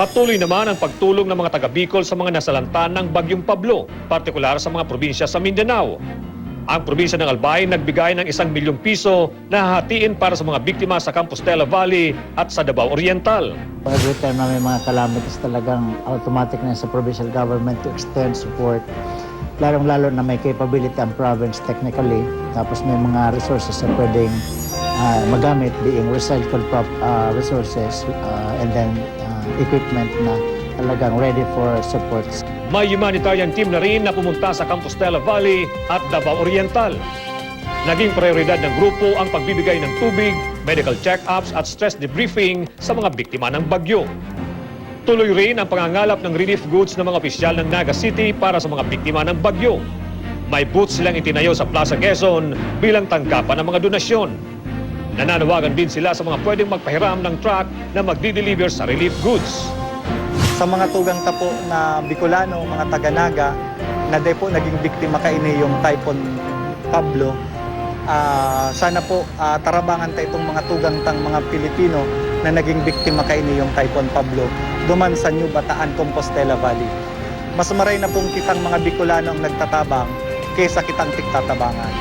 Patuloy naman ang pagtulong ng mga taga Bicol sa mga nasalanta ng Bagyong Pablo, partikular sa mga probinsya sa Mindanao. Ang probinsya ng Albay nagbigay ng isang milyong piso na hahatiin para sa mga biktima sa Compostela Valley at sa Davao Oriental. Every time na may mga calamities talagang automatic na sa provincial government to extend support. Lalong-lalo na may capability ang province technically. Tapos may mga resources na pwedeng ah, magamit being recycled prop, ah, resources ah, and then ah, equipment na talagang ready for supports. May humanitarian team na rin na pumunta sa Compostela Valley at Davao Oriental. Naging prioridad ng grupo ang pagbibigay ng tubig, medical check-ups at stress debriefing sa mga biktima ng bagyo. Tuloy rin ang pangangalap ng relief goods ng mga opisyal ng Naga City para sa mga biktima ng bagyo. May booths silang itinayo sa Plaza Quezon bilang tanggapan ng mga donasyon. Nananawagan din sila sa mga pwedeng magpahiram ng truck na magdi-deliver sa relief goods. sa mga tugang tapo na Bicolano, mga taga-Naga, na di po naging biktima kaini yung Typhoon Pablo. Ah, sana po ah, tarabangan ta itong mga tugang tang mga Pilipino na naging biktima kaini yung Typhoon Pablo duman sa New Bataan, Compostela Valley. Mas maray na pong kitang mga Bicolano ang nagtatabang kaysa kitang tiktatabangan.